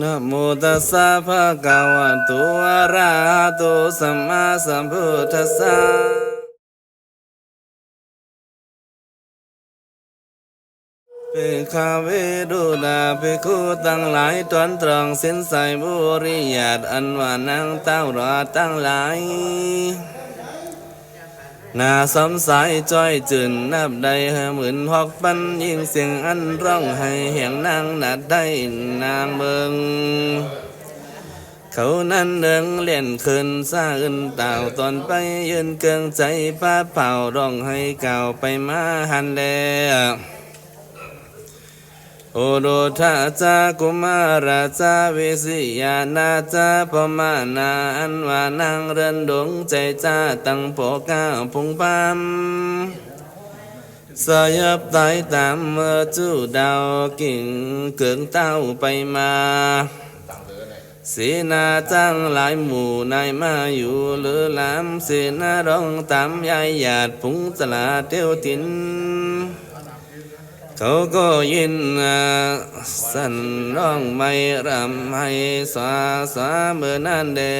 นะโมตัสสะภะคะวะโตอะระหะโตสัมมาสัมพุทธัสสะเปคาเวดุดาเปคุตั้งหลายตวนตรองสินใสบุริยาตอันว่านังเต้ารอตั้งหลาย นาสำสายจ้อยจืนนับใดหหมื่นหอกปันยิงเสียงอันร้องให้เหียงนางนัดได้นางเบิงเขานั้นเดิงเล่นคืนซาอื่นเต่าตอนไปยืนเกิงใจป้าเผาร้องให้เก่าไปมาหันแลโอโดทาจากุมาราจาวิสิยานาจาปมานาอันวานังเรินดวงใจจ้าตั้งโปก้าพุงปามสยับตายตามเมื่อจูดาวกิ่งเกิงเต้าไปมาเสนาจ้างหลายหมู่นายมาอยู่หรือลามเสนาร้องตามยายหยาดพุงสลาเตียวติน เขาก็ยินสันร้องไม่รำให้สาสาเมื่อนั้นเดะ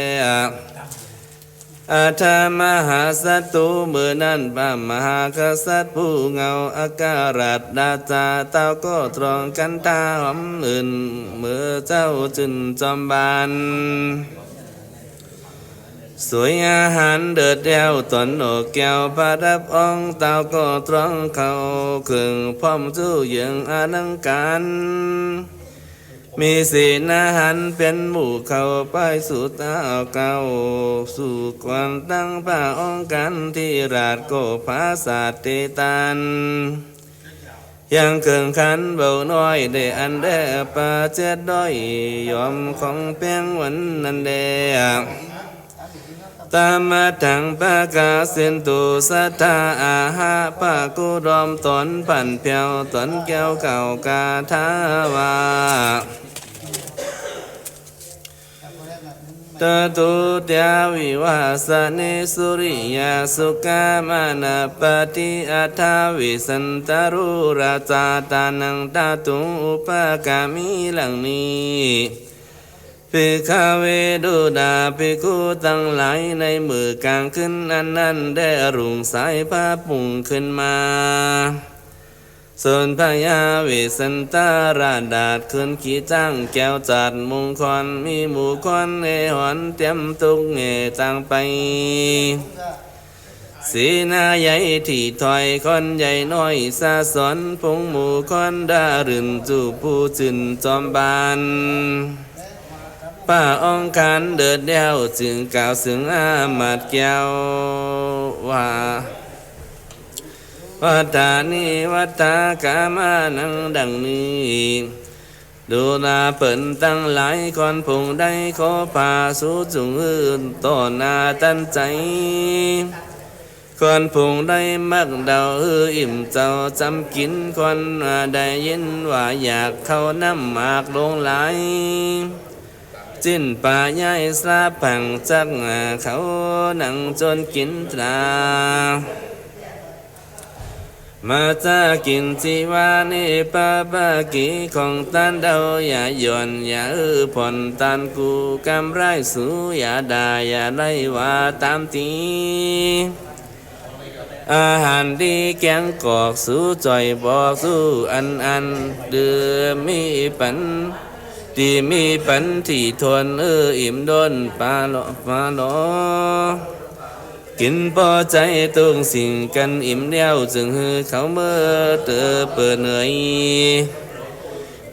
อาธามหาสัตตุเมื่อนั้นพระมหากษัตริย์ผู้เงาอาการัดดาจาเต้าก็ตรองกันตาหอมอื่นเมื่อเจ้าจึนจอมบาน สวยอาหารเดือดเดียวตนโอกแก้วประดับองเต้าก็ตรองเขาเครื่องพร้อมจู้ยังอลังการมีสีนาหันเป็นหมู่เขาไปสู่ตาเก่าสู่กวางตั้งพระองค์กันที่ราชโกภาสาติตานยังเกิงขันเบาน้อยได้อันเดปาเจ็ดด้อยยอมของเปียงวันนันเด ตามมาทังปะกาเสินตุสัทธาอาหาปะกุรอมตนปั่นเปียวตนแก้วเก่ากาทาวาตตุเตียวิวาสเนสุริยาสุกามานาปฏิอัทาวิสันตารุราจาตานังตาตุอุปกามิลังนี้ ปิคาเวดูดาปิคูตั้งหลายในมือกลางขึ้นอันนั้นได้รุ่งสายผ้าปุ่งขึ้นมาส่วนพญาวิสันตาราดาดขึ้นขี่จ้างแก้วจัดมงคลมีหมู่คนเอหอนเตรียมตุกเงต่างไป สีหน้าใหญ่ที่ถอยคนใหญ่น้อยสาสอนพงหมู่คนดารื่นจูผู้จินจอมบาน ป้าองค์การเดิดเดียวจึงกล่าวสึงอามาดแก้วว่าวัฏานิวัฏากามานังดังนี้ดูลาเปิ่นตั้งหลายคนพงได้ขอพาสู่จุงอื่นต่อหน้าตั้นใจคนพงได้มักเดาเอออิ่มเจ้าจำกินคนได้ยินว่าอยากเข้าน้ำหมากลงไหล จิ้นป่าใหญ่สลาผังจักเขาหนังจนกินตรามาจะกินจีวานิปะปะกีของตันเดาอย่าย่อนอย่าเออผ่อนตันกูกำไรสูอย่าด่าอย่าไล่ว่าตามตีอาหารดีแกงกอกสู้จ่อยบอกสู้อันอันเดือมีปัน ที่มีปันที่ทนเอออิ่มโดนปลาหลอปลาหลอกินพอใจตุงสิ่งกันอิ่มเดียวจึงฮือเขาเมื่อเตอเปิดเหนื่อย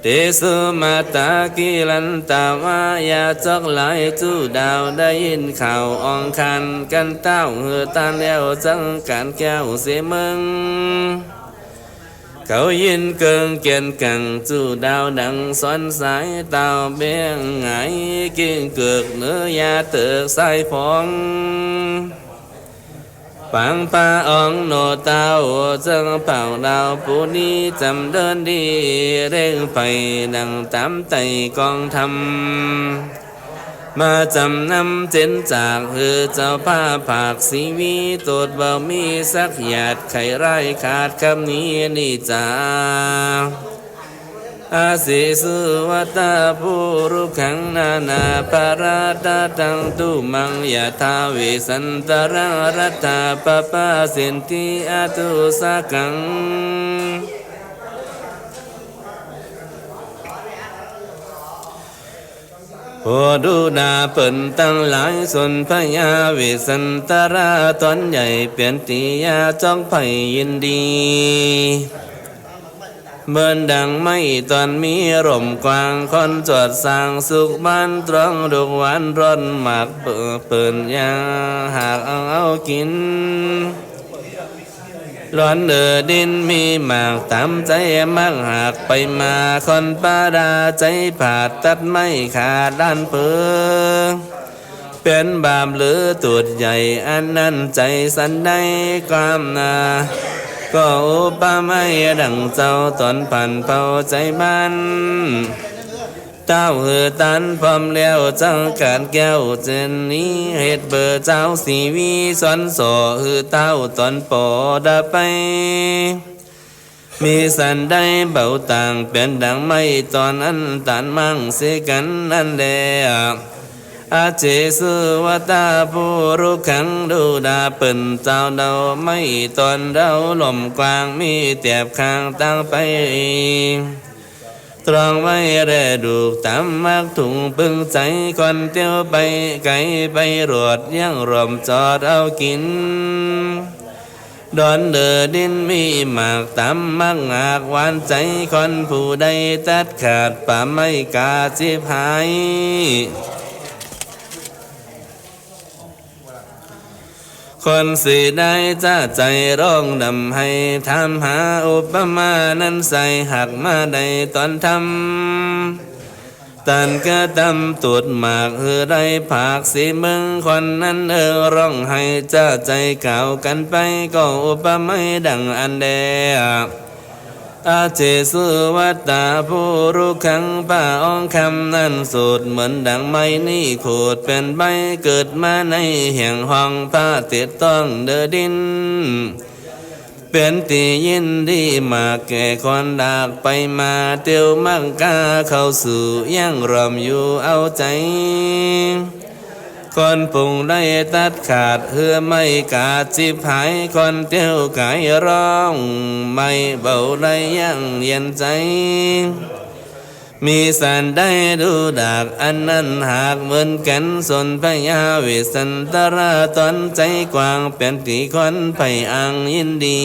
เตสุมาตากิลันตาวายาจอกหลายจูดาวได้ยินข่าวอองคันกันเต้าเฮือตานแล้วจังการแก้วเสมึง เขายินเกิงเกียนกังจูดาวดังสอนสายเต่าเบียงไงกิ้งเกือ มาจำนำเจนจากเือเจ้าผ้าผากสีวีตรวจบ่มีสักหยาดไข่ไร่ขาดคำนี้นี่จ้าอาศิสุวัตาปุรุขังนานาปาราตาตังตุมังยะทาวิสันตรังรัตถาปปาสินติอาตุสากัง โอดูดาเปิ่นตั้งหลายสนพยาวิสันตราตอนใหญ่เปลี่ยนตียาจ้องไผ่ยินดีเบินดังไม่ตอนมีร่มกวางคนจอดสร้างสุขบ้านตรองดุกหวานร้อนหมากเปิดเปิ่นยาหากเอาเอากิน ร้อนเดือดินมีหมากตามใจมักหากไปมาคนปาดาใจผาดตัดไม่ขาดด้านเปือเป็นบาปหรือตูดใหญ่อันนั้นใจสันได้ความนา ก็อุปไม่ดังเจ้าตอนผ่านเผาใจบ้าน เต้าเหือตันพร้อมแล้วจังการแก้วเจนนี้เหตุเบอร์เจ้าสีวีสอนโสหือเต้าตอนปอดาไป มีสันได้เบาต่างเป็นดังไม่ตอนอันตันมั่งเสกันนั่นแหละอาเจสุวตาผู้รู้ขังดูดาเปิ่นเจ้าเดาไม่ตอนเราลมกวางมีเตียบข้างตั้งไป องไว้แรดูกตามมักถุงปึงใจคนเตียวไปไกลไปรวดยังรวมจอดเอากิน ดอนเดือดินมีหมากตามมักหากหวานใจคนผู้ใดตัดขาดป่าไม่กาจิบหาย คนสิได้จ้าใจร้องดำให้ทำหาอุปมานั้นใส่หักมาใดตอนทำตันก็ดำตูดหมากเออได้ผากสีมึงคนนั้นเออร้องให้จ้าใจเก่ากันไปก็อุปไม่ดังอันเด อาเจสุวัตตาผู้รู้ขังป้าอองคำนั้นสูตรเหมือนดังไม้นี่ขูดเป็นใบเกิดมาในแห่งห้องผ้าติดต้องเดอดิน เป็นตียินดีมาแก่คนดากไปมาเตียวมังกาเข้าสู่ยังรวมอยู่เอาใจ คนปุ่งได้ตัดขาดเฮือไม่กาดจิบหายคนเตียวกายร้อง ไม่เบาได้ยังเย็นใจ มีสันได้ดูดากอันนั้นหากเหมือนกันสนพยาวิสันตราตอนใจกว้างเป็นตีคนไปอังยินดี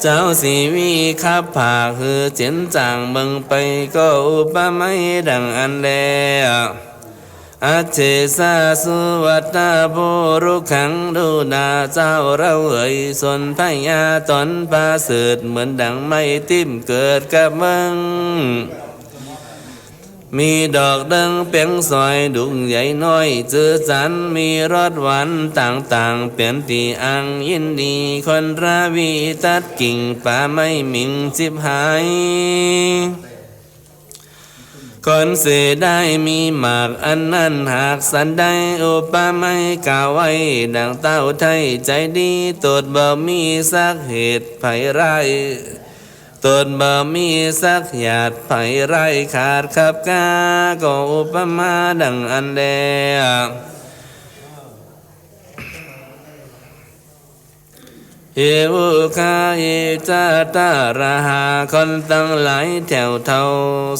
เจ้าสีวีขับผาคือเจียนจางเบิ่งไปก็อุปไม่ดังอันแล้ว อาเจสาสุวัตตาบุรุขังดูนาเจ้าเราเอ่ยสนพยาตนปาสืดเหมือนดังไม่ติ้มเกิดกับมึงมีดอกดังเปียงซอยดุงใหญ่น้อยเจอจันมีรสหวานต่างๆ เปลี่ยนตีอังยินดีคนราวีตัดกิ่งป่าไม่มิงจิบหาย คนเสียได้มีหมากอันนั้นหากสันได้อุปไม่กล่าวไว้ ดังเต้าไทยใจดีตดบ่มีสักเหตุภัยไรตนบ่มีสักหยาดไผไรขาดขับกาก็อุปมาดังอันแด เอวคาเอจาตาราหาคนตั้งหลายแถวเทา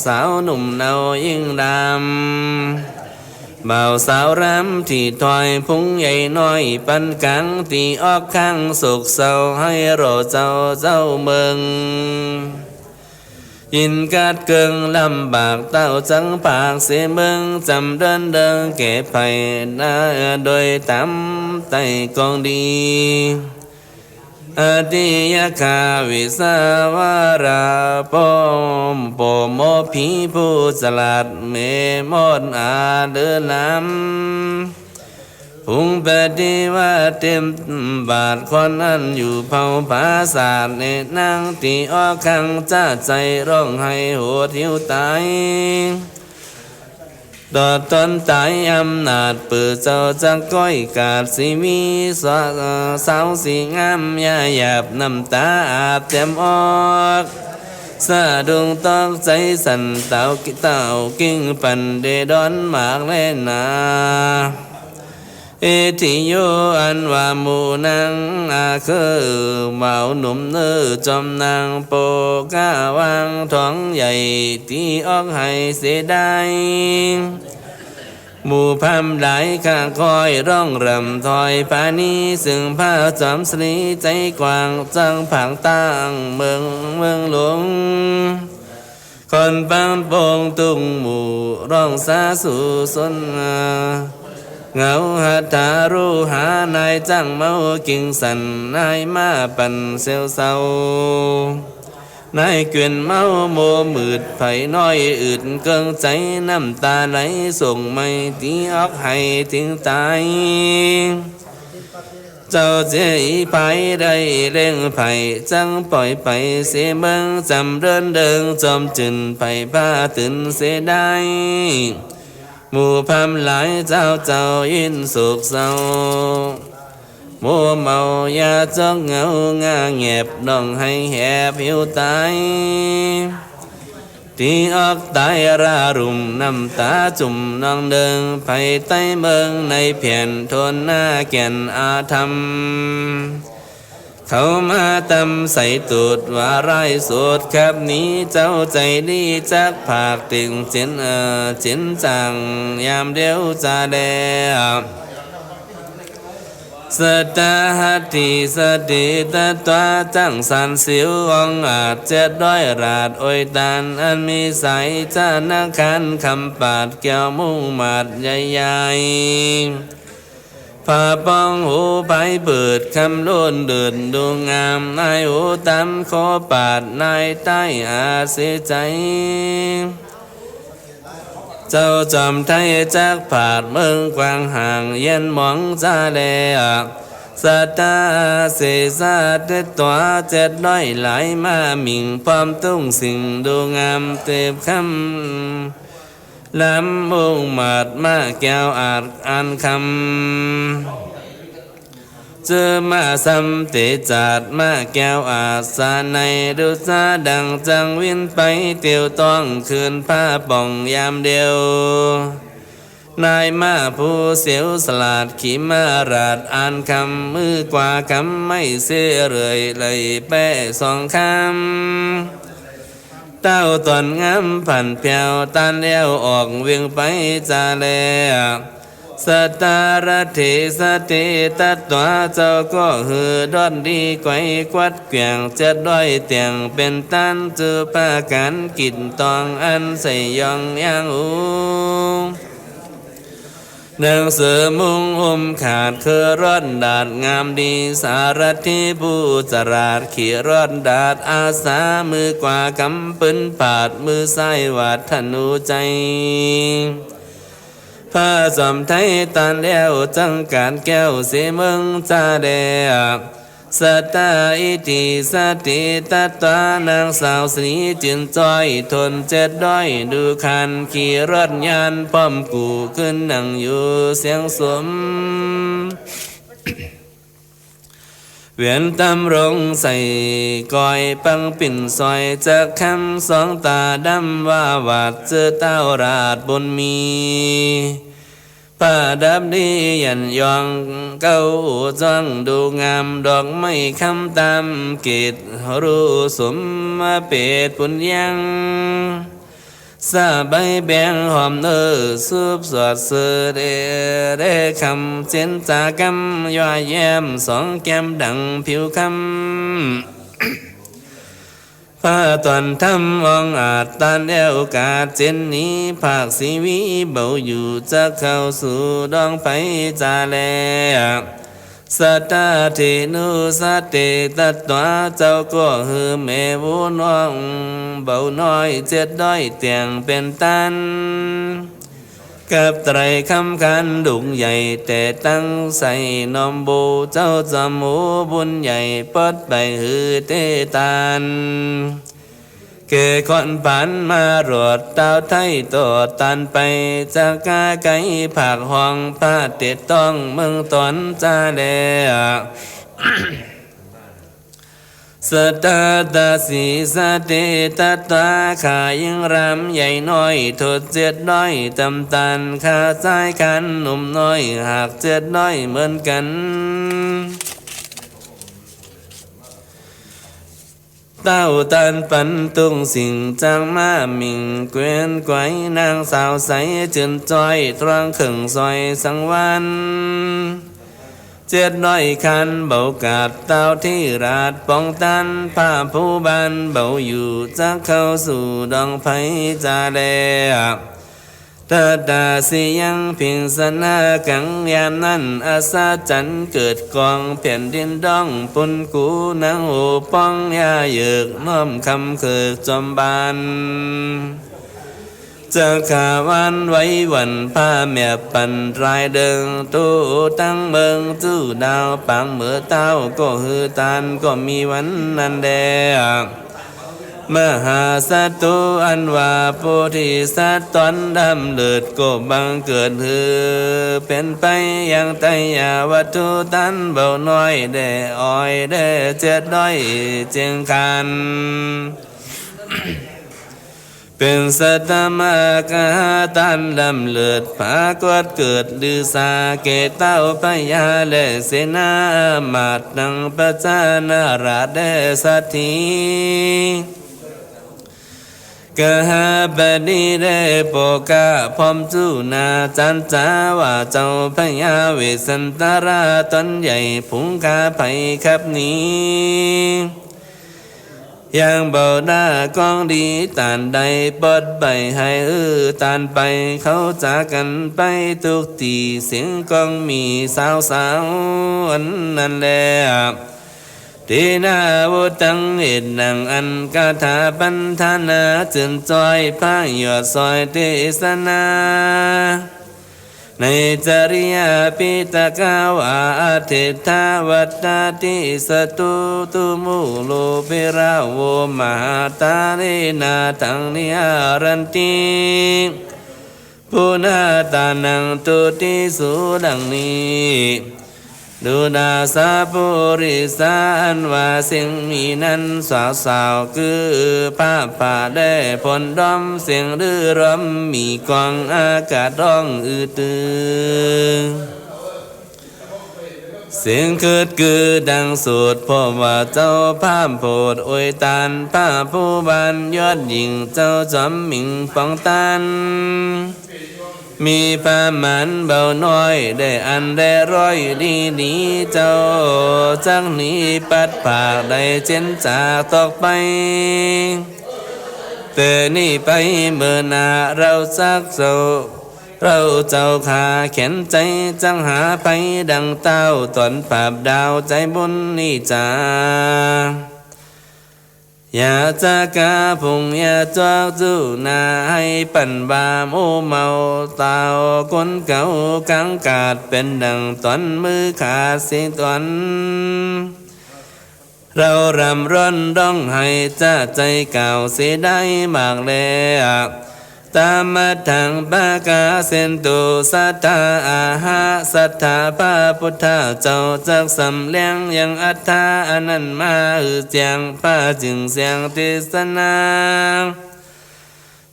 สาวหนุ่มเนายิ่งดำบ่าวสาวรำที่ถอยพุงใหญ่น้อยปันกังตีออกข้างสุกเศร้าให้รอเจ้าเจ้าเมืองยินกาดเกิงลำบากเต้าจังปากเสียเมืองจำเดินเดินเก็บไปหน้าโดยตามไตกองดี อติยคาวิสาวาราปมปโมพีผู้สลัดเมมดอาเดินลำพุงปฏิว่าเต็มบาทคนนั้นอยู่เผาภาษาทในนางตีอ้อกขังจ้าใจร้องให้โหดหิวตาย ดอดตนตายอำนาจเปิดเจ้าจังก้อยกาดสิมีสาวสาวสีงามยาหยาบน้ำตาอาบเต็มออกสะดุงตอกใจสันเต่ากิเต่ากิ้งปันเดดอนหมากเล่นนา อติโยอันวามูนังอาคือเมาหนุ่มเนื้อจอมนางโปก้าวางท้องใหญ่ที่ออกให้เสียไดายหมู่พามหลายข้าคอยร้องรำถอยปานีซึ่งพระจอมสรีใจกว้างจังผังตั้งเมืองเมืองหลวงคนปังโปงตุงหมู่ร้องสาสู่สน เงาหัตถารู้หานายจังเมากิ่งสันนายมาปั่นเซลเศร้านายเกวียนเมาโมมืดไผน้อยอืดเกิงใจน้ำตาไหลส่งไม่ตีออกให้ถึงตายเจ้าเจีไปได้เร่งไผ่จังปล่อยไปเสเมืองจำเดินเดิงจอมจึนไปผ้าตื่นเสียได้ หมู่พามหลายเจ้าเจ้ายินสุขเศร้ามัวเมายาจ้องเงางาเงียบน้องให้แหบผิวตายที่ออกตายรารุมน้ำตาจุ่มนองเดิงไปใต้เมืองในเพียนทนหน้าแก่นอาธรรม เขามาตำใส่ตูดว่าไรสุดครับนี้เจ้าใจดีจักผากติ่งจินเออจินจัง ยามเดียวจะแดบสตาหัตถิสติตตัวจังสันสิวองอาจเจ็ดด้อยราดโอยตานอันมีใสจานาคันคำปาดแก้วมุ่งมาดใหญ่ๆ ผ้าป้องหูไปเปิดคำล้นเดินดูงามนายหูตำโคปาดนายใต้อาเสียใจ เจ้าจอมไทยจักผาดเมืองกวางห่างเย็นหมองจาแลสัตตาเสสาเตตัวเจ็ดร้อยหลายมามิงพร้อมตุ้งสิ่งดูงามเต็บคำ ลำมุงมาดมาแก้วอาจอ่านคำเจอมาซ้ำเตจัดมาแก้วอาสาในดูซาดังจังวินไปเตียวต้องคืนผ้าป่องยามเดียวนายมาผู้เสียวสลัดขีมาราดอ่านคำมือกว่าคำไม่เสียเลยเลยแป้สองคำ เต้าตอนงามผ่านเปียวตันเลี้ยวออกเวียงไปจาแลสตารเทสติตัตตัวเจ้าก็หือดอนดีไกวกวัดเกวียงจะดด้อยเตียงเป็นตันจือปากันกินตองอันใส่ยองยังอู หนังสือมุงอุ้มขาดคือร้อนดาดงามดีสารทิผู้จราดขี่ร้อนดาดอาสามือกว่ากำปืนปาดมือไส้วาดธนูใจพระสมไทยตันแล้วจังการแก้วเสเมืองจาแดก สตาอิติสติตัตานางสาวสีจินจ้อยทนเจ็ดด้อยดูคันขี่รถยานป้อมกูขึ้นนั่งอยู่เสียงสมเวียนตำรงใส่ก้อยปังปิ่นซอยจากคำสองตาดำว่าวาดเจอเต้าราดบนมี ปาดับดียันยองเก้าจ้องดูงามดอกไม้คำตามกิจรู้สมมาเป็ดปุญยังสาใบแบงหอมเนอสูบสวดเสือเดเดคำเจนจากำย่อยแย้มสองแก้มดังผิวคำ พระตอนทำองอาจตันเอวกาศเจนนี้ภาคสีวีเบาอยู่จะเข้าสู่ดองไปจาแลสัตตาเทนุสตเตตัตตัวเจ้าก็ฮือแม่วุน้องเบาน้อยเจ็ดด้อยเตียงเป็นตัน กับไตรคำคันดุงใหญ่ แต่ตั้งใส่นอมบูเจ้าจำหมูบุญใหญ่ปดไปฮือเตตันเกคอนผันมารวดดาวไทยตัวตันไปจากกาไก่ผักห้องพาเต็ดต้องเมืองตอนจาแด สตาตาสีสเตตตาขายังรำใหญ่น้อยทดเจ็ดน้อยตำตันขาซ้ายขันหนุ่มน้อยหากเจ็ดน้อยเหมือนกันเต้าตันปันตุงสิ่งจางมามิงเกวียนไกวนางสาวใสเจินจอยตรังขึงซอยสังวัน เจ็ดน้อยคันเบากาดเต้าที่ราดป้องตันผ้าผู้บานเบาอยู่จะเข้าสู่ดองไผจาแลตาดาสิยังเพิงสนากังยามนั้นอาสาจันเกิดกองแผ่นดินดองปุนกูนางโอป้องยาเยือกน้อมคำเคิกจอมบาน จะขาวันไว้วันผ้าแม่ปันรายเดิงตู้ตั้งเบิงจู้ดาวปังเมื่อเต้าก็ฮือตานก็มีวันนั้นแดงมหาสัตตุอันว่าโพธิสัตว์ตอนดำเลิดก็บังเกิดฮือเป็นไปอย่างไตยาวัตถุตันเบาน้อยได้อ้อยได้เจ็ดด้อยจียงคัน เป็นสัตมากาตันลำเลิดผากวดเกิดลือสาเกตเต้าพยาและเสนามาดนังประจานาราเดสทีกหาบดีเดโปกาพร้อมจูนาจันจาว่าเจ้าพญาเวสันตราตนใหญ่ผุงกาไผขับนี้ ยังเบาหน้ากองดีตานใดปดใบให้เออตานไปเขาจากกันไปทุกทีเสียงกองมีสาวสาวอันนั่นแหละทีนาวุตังเอ็ดนังอันกาถาปันธานาจึนจอยพายยอดซอยเทศนา ในจริยาปิตกาวาเทธาวัตตาติสตุตุมุโลเปราโวมหาตาเรนาทังนิอารันติปุนาตานังตุติสุดังนี้ ดูดาสาปุริสานว่าสิ่งมีนั้นสาวสาวคือผ้าป่าได้ผลดอมเสียงรือรมมีกองอากาศร้องอือตือเสียงเกิดคือดังสุดเพราะว่าเจ้าภาพโพดอวยตานผ้าผู้บานยอดหญิงเจ้าจอมหมิงปองตัน มีประมาณเบาน้อย ได้อันได้ร้อยดีนี้เจ้า จักหนี้ปัดปากได้เจนจากตอกไปแต่นี่ไปเมื่อนาเราสักโซเราเจ้าขาแขนใจจังหาไปดังเต้าตอนปราบดาวใจบนนี่จ้า ยาจะกาพงอย่าจอกจูนาให้ปั่นบามโอเมาเตาคนเก่ากังกาดเป็นดังตอนมือขาดเสียตอนเรารำร้อนร้องให้จ้าใจเก่าเสียได้มากแล้ว ตามทางปากาเซนตุสัทธาอาหาสัทธาพระพุทธเจ้าจักสำเลียงยังอัฏฐาอนันมาอือเจียงป้าจึงเสียงเทศนา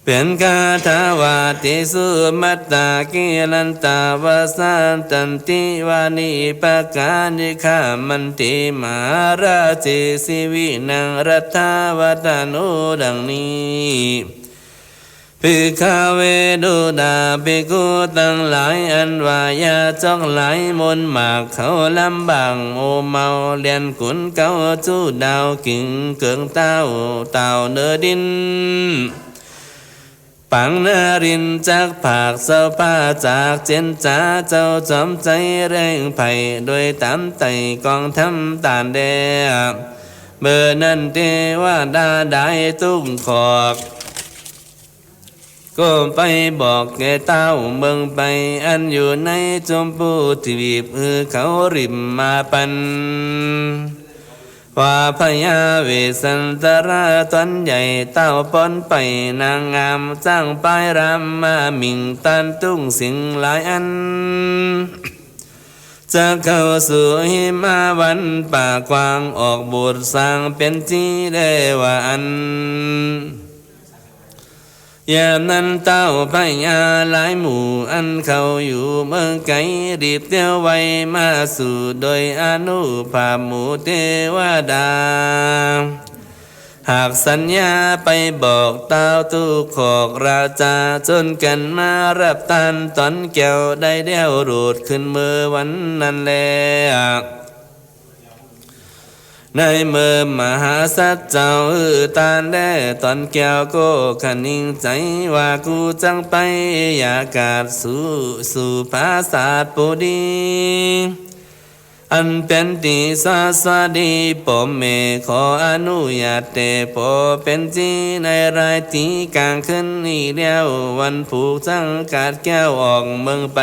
เป็นคาถาวาติสุมัตตากิลันตาวาสันตันติวานิปกานิขามันติมาราชสิวินังรัตถาวตานุดังนี้ พิกาเวดุดาภิกขุตั้งหลายอันวายาจอกหลายมนหมากเขาลำบากโอเมาเลียนขุนเก้าจูดาวกิ่งเกิงเต้าเต่าเนื้อดินปังนารินจากผากเสาผ้าจากเจนจ้าเจ้าจอมใจแรงไผ่โดยตามไตกองทำตานแดเบอร์นันเทว่าดาได้ตุ้งขอก ก็ไปบอกแกเต้าเมืองไป อันอยู่ในจมพูทวีปคือเขาริมมาปันว่าพญาเวสันตราตนใหญ่เต้าปอนไปนางงามจ้างป้ายรำมามิงตันตุ้งสิงหลายอัน จะเข้าสู่หิมาวันป่ากวางออกบุตรสร้างเป็นที่ได้ว่าอัน ยานั้นเต้าพญาหลายหมู่อันเขาอยู่เมืองไกลรีบเที่ยวไวมาสู่โดยอนุภาพหมู่เทวดา หากสัญญาไปบอกเต้าตุกขอกราชาจนกันมารับตันตอนแก้วได้เดียวรูดขึ้นมือวันนั้นแล ในเมื่อมหาสัจเจ้าอือตานได้ตอนแก้วก็คันนิ่งใจว่ากูจังไปอยากาศสู่สู่ภาษาปุดีอันเป็นดีสาสวดีปอมเมขออนุญาตเตปอเป็นจีในรายที่กลางขึ้นนี่เดียววันผูกจังกาดแก้วออกเมืองไป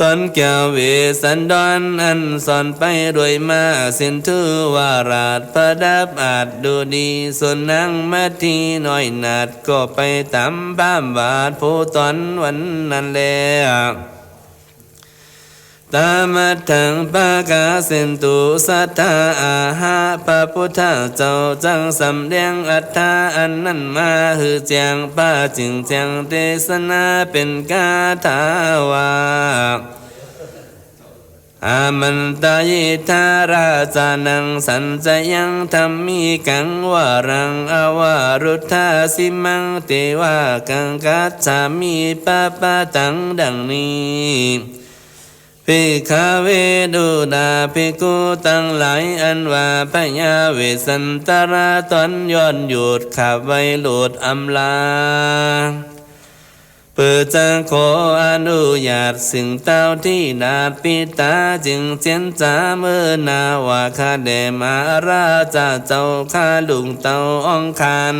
ตอนแก้วเวสันดอนอันสอนไปด้วยมาสินทุวาราดประดับอาจดูดีส่วนนางมาทีน้อยนาดก็ไปตามบ้ามบาดผู้ตอนวันนั้นแล ตามะทังปากาสินตุสัทธาอาหาพระพุทธเจ้าจังสำแดงอัตถาอันนั้นมาหือแจงป้าจึงแจงเทศนาเป็นกาถาวาอามันตายทาราจานังสันจะยังธรรมีกังวารังอวารุธาสิมังเตวากังกัจฉามีปะปะตังดังนี้ พิคาเวดูดาภิกุตั้งหลายอันว่าพญาเวสันตราตอนย้อนหยุดขับไว้หลุดอำลาเปิดจะขออนุญาตสิ่งเต้าที่นาปิตาจึงเจนจาเมื่อนาว่าข้าเดมาราชาเจ้าข้าลุงเต้าองคัน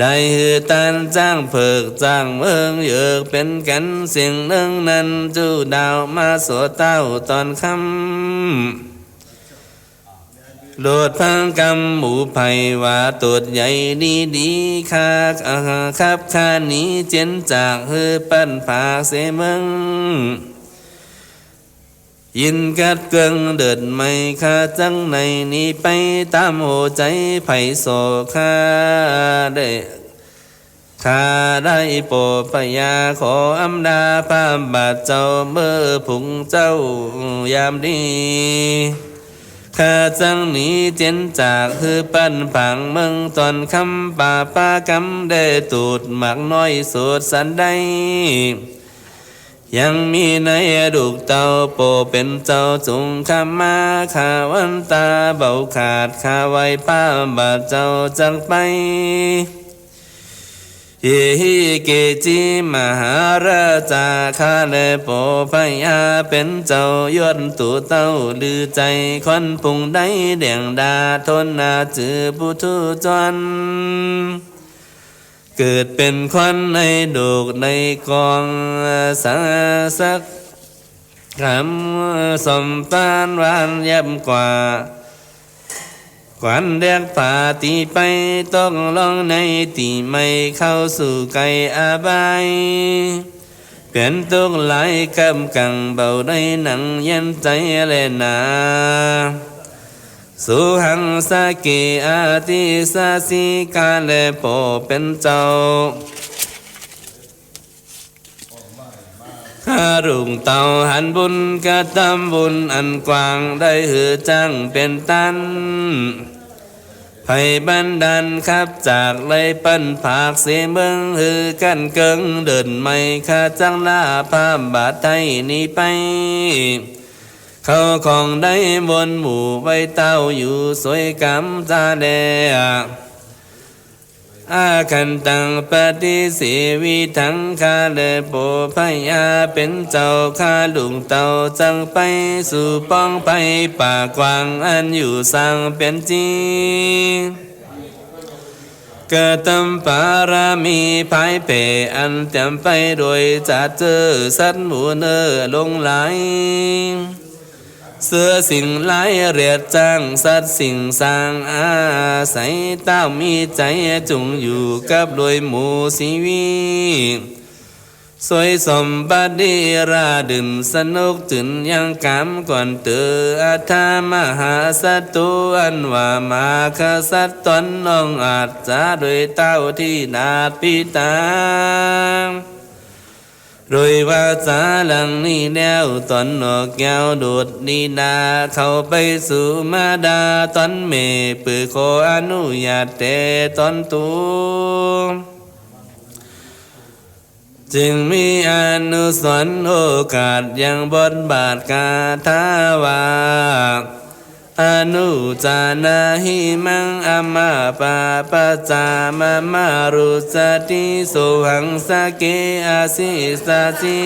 ได้หือตันจ้างเพิกจ้างเมืองเยือกเป็นกันสียงหนึ่งนั้นจูดาวมาสวเต้าตอนคำโลดพังกำหมูไผ่ว่าตดใหญ่ดีดีคาครับคานี้เจนจากเฮือปั้นผากเสมึง ยินกัดเกิงเดิดไม่ค่าจังในนี้ไปตามหัวใจไผ่โศค่าได้ข้าได้โปรดพยาขออำดาพามบาทเจ้าเมื่อผุงเจ้ายามดีข้าจังหนีเจนจากคือปั้นผังเมืองตอนคำป่าป้ากำได้ตูดหมักน้อยสุดสันได้ ยังมีในดุกเต้าโปเป็นเจ้าจุงคำมาขาวันตาเบาขาดขาไว้ป้าบาดเจ้าจังไปเยหิเกจิมหาราชาขาเลยโปพยาเป็นเจ้ายศตุเต้าลือใจคนพุงได้แดงดาทนนาจือผู้ทุจน เกิดเป็นควันในดูกในกองสาสักคำสมปานหวานย็บกว่าขวัญเด็กป่าตีไปต้องลองในตีไม่เข้าสู่ไกลอาบายเปลี่ยนตุกหลายกำกังเบาได้หนังเย็นใจเลนา สุหังสากิอาติสาสิกาเลโปเป็นเจ้าข้ารุ่งเต่าหันบุญกระทำบุญอันกว้างได้หือจังเป็นตันไผ่บันดันขับจากเลยปั้นผากเสียเมืองหือกันเกิงเดินไม่ข้าจังลาพามบาทไทยนี้ไป เขาของได้บนหมู่ไว้เต้าอยู่สวยกำจาแดอาคันตังปฏิสีวิทังคาเลโปพยาเป็นเจ้าคาลุงเต่าจังไปสู่ป้องไปป่ากวางอันอยู่สร้างเป็นจริงเกิดตำปารามีภายเปอันเต็มไปโดยจัดเจอสัตว์หมูเนอลงไหล เสื้อสิ่งหลายเรียดจ้างสัตว์สิ่งสร้างอาศัยเต้ามีใจจงอยู่กับโดยหมู่สีวีสวยสมบัติดีราดึนสนุกถึงยังกำก่อนเตืออาธามหาสัตุอันว่ามาคสัตตนนองอาจจะโดยเต้าที่นาปิตา โดยวาจาหลังนี้แล้วตอนนอกแก้วดูดนีนาเข้าไปสู่มาดาตอนเมปือขออนุญาตแต่ตอนตูจึงมีอนุสรณ์โอกาสยังบทบาทกาทาวา อนุจานาหิมังอมาปาปะจามามารุสติสุหังสเกอาสิสาจิ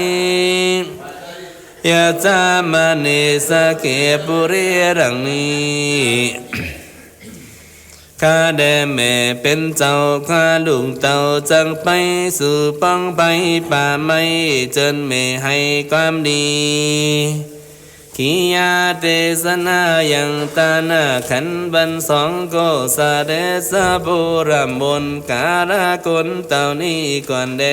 ยะจามเนสเกปุเรรังนีข้าแด่แม่เป็นเจ้าข้าลุงเต่าจังไปสู่ป้องไปป่าไม่จนไม่ให้ความดี ขียาเตสนายังตานาขันบันสองโกสาเดสะบุรมบนการะกลเต่านี้ก่อนเด